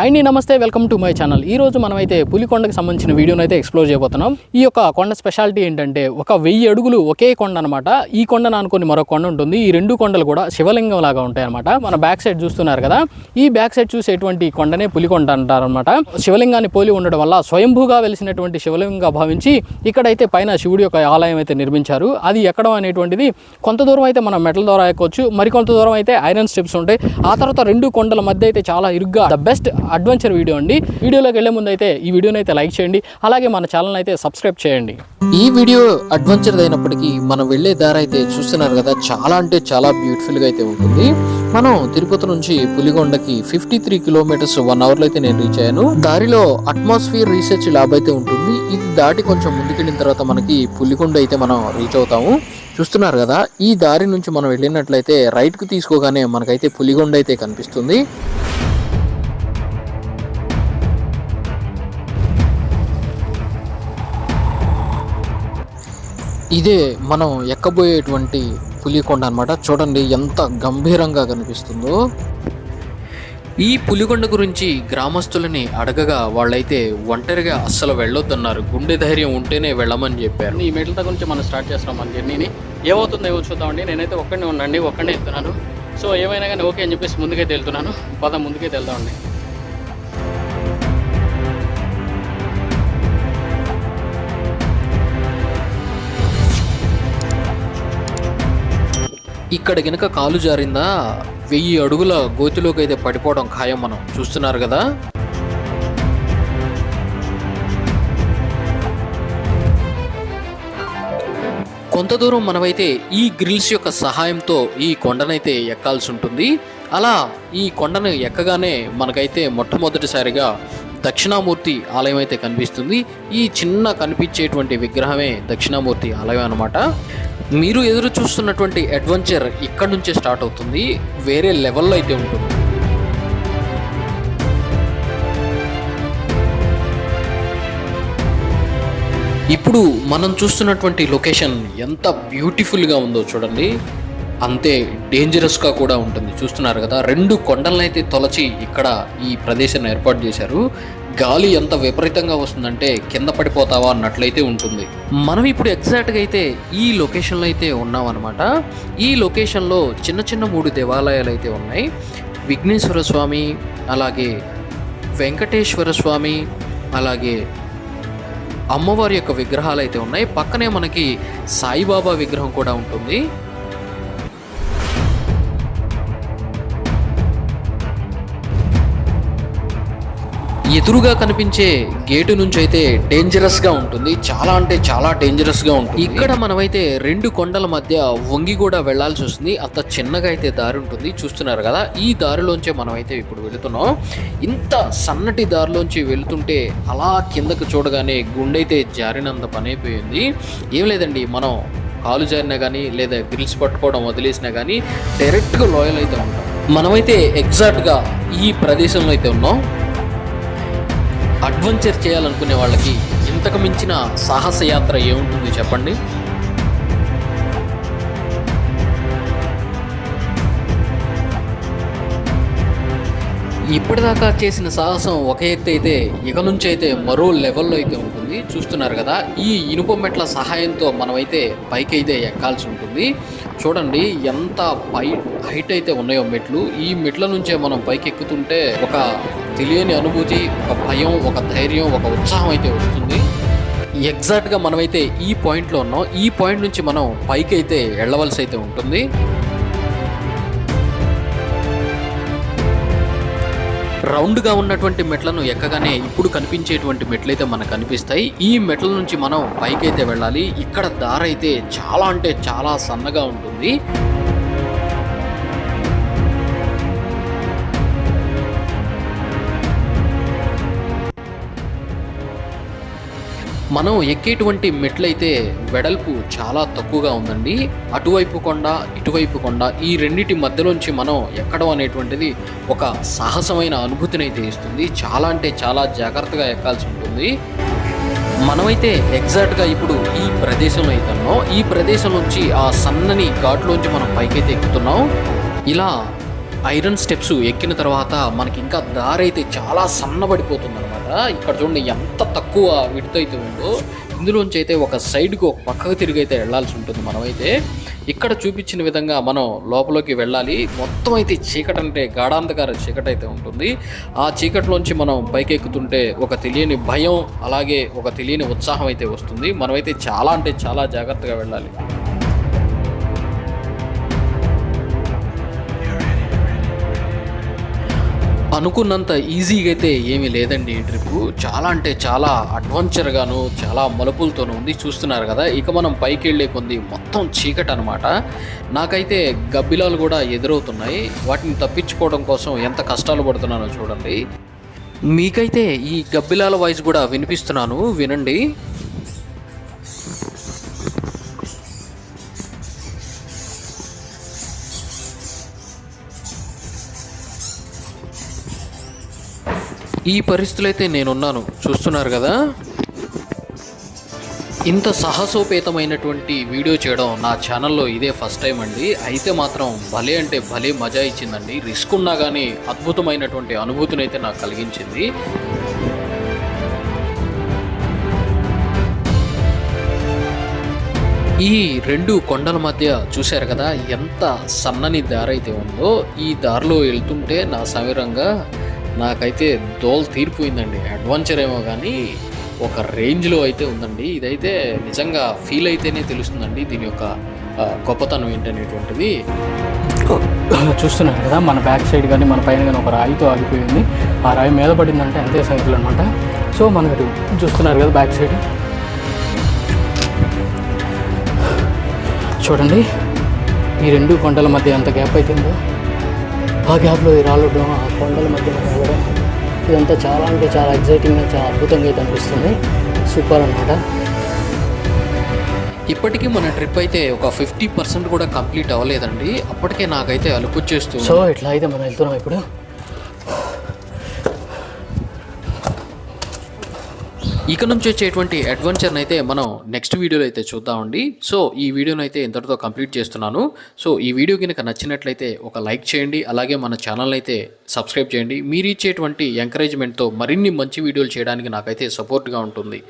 Hi అండి నమస్తే welcome to my channel ఈ రోజు మనమైతే పులికొండకి సంబంధించిన వీడియోని అయితే ఎక్స్ప్లోర్ చేయబోతున్నాం. ఈ యొక్క కొండ స్పెషాలిటీ ఏంటంటే ఒక వెయ్యి అడుగులు ఒకే కొండ అనమాట ఈ కొండను అనుకుని మరో కొండ ఉంటుంది. ఈ రెండు కొండలు కూడా శివలింగం లాగా ఉంటాయి అనమాట మన బ్యాక్ సైడ్ చూస్తున్నారు కదా. ఈ బ్యాక్ సైడ్ చూసేటువంటి కొండనే పులికొండ అంటారనమాట శివలింగాన్ని పోలి ఉండడం వల్ల స్వయంభూగా వెలిసినటువంటి శివలింగంగా భావించి ఇక్కడైతే పైన శివుడి యొక్క ఆలయం అయితే నిర్మించారు. అది ఎక్కడం అనేటువంటిది కొంత దూరం అయితే మనం మెటల్ ద్వారా ఎక్కొచ్చు మరికొంత దూరం అయితే ఐరన్ స్టెప్స్ ఉంటాయి. ఆ తర్వాత రెండు కొండల మధ్య అయితే చాలా ఇరుగ్గా ద బెస్ట్ అడ్వెంచర్ వీడియో అండి. వీడియోలోకి వెళ్ళే ముందు అయితే ఈ వీడియోని అయితే లైక్ చేయండి. అలాగే మన ఛానల్ అయితే సబ్స్క్రైబ్ చేయండి. ఈ వీడియో అడ్వెంచర్ అయినప్పటికీ మనం వెళ్ళే దారి అయితే చూస్తున్నారు కదా చాలా అంటే చాలా బ్యూటిఫుల్గా అయితే ఉంటుంది. మనం తిరుపతి నుంచి పులిగొండకి ఫిఫ్టీ త్రీ కిలోమీటర్స్ వన్ అవర్లో అయితే నేను రీచ్ అయ్యాను. దారిలో అట్మాస్ఫియర్ రీసెర్చ్ ల్యాబ్ అయితే ఉంటుంది. ఇది దాటి కొంచెం ముందుకెళ్ళిన తర్వాత మనకి పులిగొండ అయితే మనం రీచ్ అవుతాము. చూస్తున్నారు కదా ఈ దారి నుంచి మనం వెళ్ళినట్లయితే రైట్కు తీసుకోగానే మనకైతే పులిగొండ అయితే కనిపిస్తుంది. ఇదే మనం ఎక్కబోయేటువంటి పులికొండ అన్నమాట. చూడండి ఎంత గంభీరంగా కనిపిస్తుందో. ఈ పులికొండ గురించి గ్రామస్తులని అడగగా వాళ్ళైతే ఒంటరిగా అస్సలు వెళ్ళొద్దన్నారు. గుండె ధైర్యం ఉంటేనే వెళ్ళమని చెప్పారు. ఈ మెట్ల దగ్గర నుంచి మనం స్టార్ట్ చేస్తున్నాం మన జర్నీని. ఏమవుతుందో ఏమో చూద్దామండి. నేనైతే ఒక్కడే ఉండండి ఒక్కడే వెళ్తున్నాను సో ఏమైనా కానీ ఓకే అని చెప్పేసి ముందుకైతే వెళ్తున్నాను. పద ముందుకైతే వెళ్దామండి. ఇక్కడ గినక కాలు జారిందా వెయ్యి అడుగుల గోతిలోకి అయితే పడిపోవడం ఖాయం మనం చూస్తున్నారు కదా. కొంత దూరం మనమైతే ఈ గ్రిల్స్ యొక్క సహాయంతో ఈ కొండనైతే ఎక్కాల్సి ఉంటుంది. అలా ఈ కొండను ఎక్కగానే మనకైతే మొట్టమొదటిసారిగా దక్షిణామూర్తి ఆలయం అయితే కనిపిస్తుంది. ఈ చిన్న కనిపించేటువంటి విగ్రహమే దక్షిణామూర్తి ఆలయం అనమాట మీరు ఎదురు చూస్తున్నటువంటి అడ్వెంచర్ ఇక్కడ నుంచే స్టార్ట్ అవుతుంది. వేరే లెవెల్లో అయితే ఉంటుంది. ఇప్పుడు మనం చూస్తున్నటువంటి లొకేషన్ ఎంత బ్యూటిఫుల్గా ఉందో చూడండి. అంతే డేంజరస్గా కూడా ఉంటుంది. చూస్తున్నారు కదా రెండు కొండలనైతే తొలచి ఇక్కడ ఈ ప్రదేశాన్ని ఏర్పాటు చేశారు. గాలి ఎంత విపరీతంగా వస్తుందంటే కింద పడిపోతావా అన్నట్లయితే ఉంటుంది. మనం ఇప్పుడు ఎగ్జాక్ట్గా అయితే ఈ లొకేషన్లో అయితే ఉన్నామన్నమాట. ఈ లొకేషన్లో చిన్న చిన్న మూడు దేవాలయాలు అయితే ఉన్నాయి. విఘ్నేశ్వర స్వామి అలాగే వెంకటేశ్వర స్వామి అలాగే అమ్మవారి యొక్క విగ్రహాలు అయితే ఉన్నాయి. పక్కనే మనకి సాయిబాబా విగ్రహం కూడా ఉంటుంది. ఎదురుగా కనిపించే గేటు నుంచి అయితే డేంజరస్గా ఉంటుంది. చాలా అంటే చాలా డేంజరస్గా ఉంటుంది. ఇక్కడ మనమైతే రెండు కొండల మధ్య వంగి కూడా వెళ్ళాల్సి వస్తుంది. అంత చిన్నగా అయితే దారి ఉంటుంది. చూస్తున్నారు కదా ఈ దారిలోంచే మనమైతే ఇప్పుడు వెళుతున్నాం. ఇంత సన్నటి దారిలోంచి వెళుతుంటే అలా కిందకు చూడగానే గుండె అయితే జారినంత పని అయిపోయింది ఏం లేదండి మనం కాలు జారినా కానీ లేదా గ్రిల్స్ పట్టుకోవడం వదిలేసినా కానీ డైరెక్ట్గా లోయల్ అయితే ఉంటాం. మనమైతే ఎగ్జాక్ట్గా ఈ ప్రదేశంలో అయితే ఉన్నాం. అడ్వెంచర్ చేయాలనుకునే వాళ్ళకి ఇంతకు మించిన సాహస యాత్ర ఏముంటుంది చెప్పండి? ఇప్పటిదాకా చేసిన సాహసం ఒక ఎత్తు అయితే ఇక నుంచి అయితే మరో లెవెల్లో అయితే ఉంటుంది. చూస్తున్నారు కదా ఈ ఇనుప మెట్ల సహాయంతో మనమైతే పైకి అయితే ఎక్కాల్సి ఉంటుంది. చూడండి ఎంత పై హైట్ అయితే ఉన్నాయో మెట్లు. ఈ మెట్ల నుంచే మనం పైకి ఎక్కుతుంటే ఒక తెలియని అనుభూతి ఒక భయం ఒక ధైర్యం ఒక ఉత్సాహం అయితే వస్తుంది. ఎగ్జాక్ట్గా మనమైతే ఈ పాయింట్లో ఉన్నాం. ఈ పాయింట్ నుంచి మనం పైకి అయితే వెళ్ళవలసి అయితే ఉంటుంది. రౌండ్గా ఉన్నటువంటి మెట్లను ఎక్కగానే ఇప్పుడు కనిపించేటువంటి మెట్లయితే మనకు కనిపిస్తాయి. ఈ మెట్ల నుంచి మనం పైకైతే వెళ్ళాలి. ఇక్కడ దారైతే చాలా అంటే చాలా సన్నగా ఉంటుంది. మనం ఎక్కేటువంటి మెట్లయితే వెడల్పు చాలా తక్కువగా ఉందండి. అటువైపు కొండ ఇటువైపు కొండ ఈ రెండిటి మధ్యలోంచి మనం ఎక్కడం అనేటువంటిది ఒక సాహసమైన అనుభూతిని అయితే ఇస్తుంది. చాలా అంటే చాలా జాగ్రత్తగా ఎక్కాల్సి ఉంటుంది. మనమైతే ఎగ్జాక్ట్గా ఇప్పుడు ఈ ప్రదేశంలో అయితే ఉన్నాం. ఈ ప్రదేశం నుంచి ఆ సన్నని ఘాట్లోంచి మనం పైకైతే ఎక్కుతున్నాం. ఇలా ఐరన్ స్టెప్స్ ఎక్కిన తర్వాత మనకి ఇంకా దారి అయితే చాలా సన్నబడిపోతుంది అనమాట ఇక్కడ చూడండి ఎంత తక్కువ విడత అయితే ఉందో ఇందులోంచి అయితే ఒక సైడ్కి ఒక పక్కకు తిరిగి అయితే వెళ్ళాల్సి ఉంటుంది మనమైతే. ఇక్కడ చూపించిన విధంగా మనం లోపలికి వెళ్ళాలి. మొత్తం అయితే చీకటి అంటే గాఢాంధకార చీకటి అయితే ఉంటుంది. ఆ చీకటిలోంచి మనం పైకెక్కుతుంటే ఒక తెలియని భయం అలాగే ఒక తెలియని ఉత్సాహం అయితే వస్తుంది. మనమైతే చాలా అంటే చాలా జాగ్రత్తగా వెళ్ళాలి. అనుకున్నంత ఈజీగా అయితే ఏమీ లేదండి ఈ ట్రిప్ చాలా అంటే చాలా అడ్వెంచర్గాను చాలా మలుపులతోనూ ఉంది చూస్తున్నారు కదా. ఇక మనం పైకి వెళ్ళే కొంది మొత్తం చీకటి అనమాట నాకైతే గబ్బిలాలు కూడా ఎదురవుతున్నాయి. వాటిని తప్పించుకోవడం కోసం ఎంత కష్టాలు పడుతున్నానో చూడండి. మీకైతే ఈ గబ్బిలాల వాయిస్ కూడా వినిపిస్తున్నాను. వినండి. ఈ పరిస్థితులు అయితే నేనున్నాను. చూస్తున్నారు కదా? ఇంత సాహసోపేతమైనటువంటి వీడియో చేయడం నా ఛానల్లో ఇదే ఫస్ట్ టైం అండి. అయితే మాత్రం భలే అంటే భలే మజా ఇచ్చిందండి. రిస్క్ ఉన్నా కానీ అద్భుతమైనటువంటి అనుభూతిని అయితే నాకు కలిగించింది. ఈ రెండు కొండల మధ్య చూశారు కదా ఎంత సన్నని దారి అయితే ఉందో. ఈ దారిలో వెళ్తుంటే నా సమీరంగా నాకైతే దోల్ తీరిపోయిందండి. అడ్వెంచర్ ఏమో కానీ ఒక రేంజ్లో అయితే ఉందండి. ఇదైతే నిజంగా ఫీల్ అయితేనే తెలుస్తుందండి దీని యొక్క గొప్పతనం ఏంటనేటువంటిది. చూస్తున్నారు కదా మన బ్యాక్ సైడ్ కానీ మన పైన కానీ ఒక రాయితో ఆగిపోయింది. ఆ రాయి మీద పడిందంటే అంతే సైకిల్ అనమాట సో మనకి చూస్తున్నారు కదా బ్యాక్ సైడ్ చూడండి ఈ రెండు కొండల మధ్య ఎంత గ్యాప్ అవుతుందో ఆ గ్యాప్లో ఈ రాళ్ళడం ఆ కొండల మధ్య రావడం ఇదంతా చాలా అంటే చాలా ఎగ్జైటింగ్గా చాలా అద్భుతంగా అయితే అనిపిస్తుంది. సూపర్ అనమాట ఇప్పటికీ మన ట్రిప్ అయితే ఒక ఫిఫ్టీ పర్సెంట్ కూడా కంప్లీట్ అవ్వలేదండి. అప్పటికే నాకైతే అలుపు వచ్చేస్తుంది. సో ఇట్లా అయితే మనం వెళ్తున్నాం ఇప్పుడు. ఇక నుంచి వచ్చేటువంటి అడ్వెంచర్ని అయితే మనం నెక్స్ట్ వీడియోలో అయితే చూద్దామండి. సో ఈ వీడియోని అయితే ఇంతటితో కంప్లీట్ చేస్తున్నాను. సో ఈ వీడియో కనుక నచ్చినట్లయితే ఒక లైక్ చేయండి. అలాగే మన ఛానల్ అయితే సబ్స్క్రైబ్ చేయండి. మీరు ఇచ్చేటువంటి ఎంకరేజ్మెంట్తో మరిన్ని మంచి వీడియోలు చేయడానికి నాకైతే సపోర్ట్గా ఉంటుంది.